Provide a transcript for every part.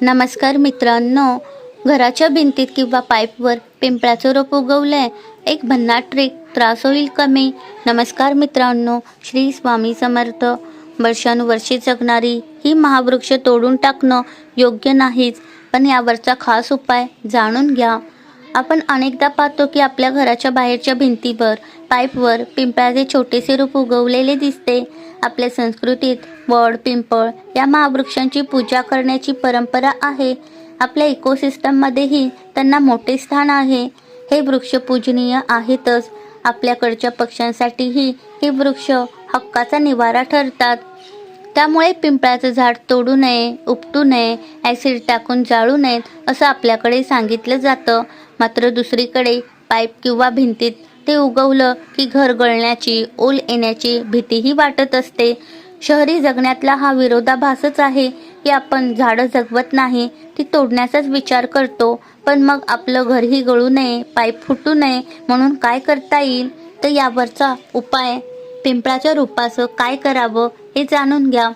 नमस्कार मित्रांनो घराच्या भिंतीत किंवा पाईपवर पिंपळाचं रोप उगवलंय. एक भन्नाट ट्रिक त्रास होईल कमी. नमस्कार मित्रांनो श्री स्वामी समर्थ. वर्षानुवर्षे जगणारी ही महावृक्ष तोडून टाकणं योग्य नाहीच पण यावरचा खास उपाय जाणून घ्या. आपण अनेकदा पाहतो की आपल्या घराच्या बाहेरच्या भिंतीवर पाईपवर पिंपळाचे छोटेसे रूप उगवलेले दिसते. आपल्या संस्कृतीत वड पिंपळ या महावृक्षांची पूजा करण्याची परंपरा आहे. आपल्या इकोसिस्टममध्येही त्यांना मोठे स्थान आहे. हे वृक्ष पूजनीय आहेतच. आपल्याकडच्या पक्ष्यांसाठीही हे वृक्ष हक्काचा निवारा ठरतात. त्यामुळे पिंपळाचं झाड तोडू नये उपटू नये ॲसिड टाकून जाळू नयेत असं आपल्याकडे सांगितलं जातं. मात्र दुसरीकडे पाईप किंवा भिंतीत ते उगवलं की घर गळण्याची ओल येण्याची भीतीही वाटत असते. शहरी जगण्यातला हा विरोधाभासच आहे की आपण झाडं जगवत नाही ती तोडण्याचाच विचार करतो पण मग आपलं घरही गळू नये पाईप फुटू नये म्हणून काय करता येईल? तर यावरचा उपाय पिंपळाच्या रोपाचं काय करावं हे जाणून घ्या.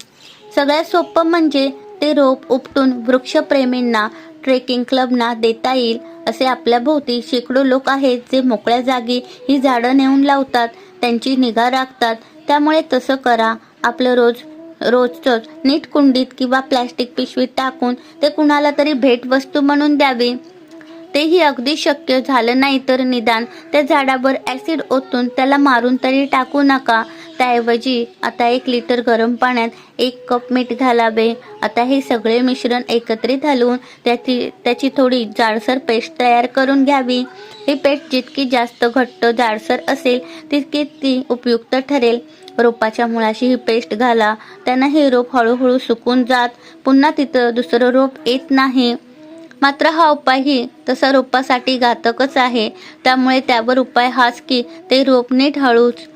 सगळ्यात सोपं म्हणजे ते रोप उपटून वृक्षप्रेमींना ट्रेकिंग क्लबना देता येईल असे आपल्या भोवती शेकडो लोक आहेत जे मोकळ्या जागी ही झाडं नेऊन लावतात त्यांची निगा राखतात त्यामुळे तसं करा. आपलं रोज रोजच नीट कुंडीत किंवा प्लॅस्टिक पिशवीत टाकून ते कुणाला तरी भेटवस्तू म्हणून द्यावे. तेही अगदी शक्य झालं नाही तर निदान त्या झाडावर ॲसिड ओतून त्याला मारून तरी टाकू नका. त्याऐवजी आता एक लिटर गरम पाण्यात एक कप मीठ घालावे. आता हे सगळे मिश्रण एकत्रित घालून त्याची त्याची थोडी जाडसर पेस्ट तयार करून घ्यावी. ही पेस्ट जितकी जास्त घट्ट जाडसर असेल तितकी ती उपयुक्त ठरेल. रोपाच्या मुळाशी ही पेस्ट घाला. त्यांना हे रोप हळूहळू सुकून जात पुन्हा तिथं दुसरं रोप येत नाही. मात्र हा उपायही तसा रोपासाठी घातकच आहे. त्यामुळे त्यावर उपाय हाच की ते रोप नीट हळूच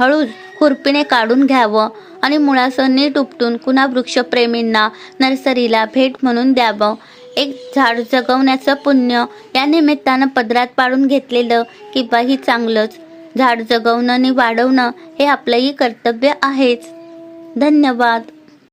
हळूच खुरपीने काढून घ्यावं आणि मुळासह नीट उपटून कुणा वृक्षप्रेमींना नर्सरीला भेट म्हणून द्यावं. एक झाड जगवण्याचं पुण्य या निमित्तानं पदरात पाडून घेतलेलं किंवाही चांगलंच. झाड जगवणं आणि वाढवणं हे आपलंही कर्तव्य आहेच. धन्यवाद.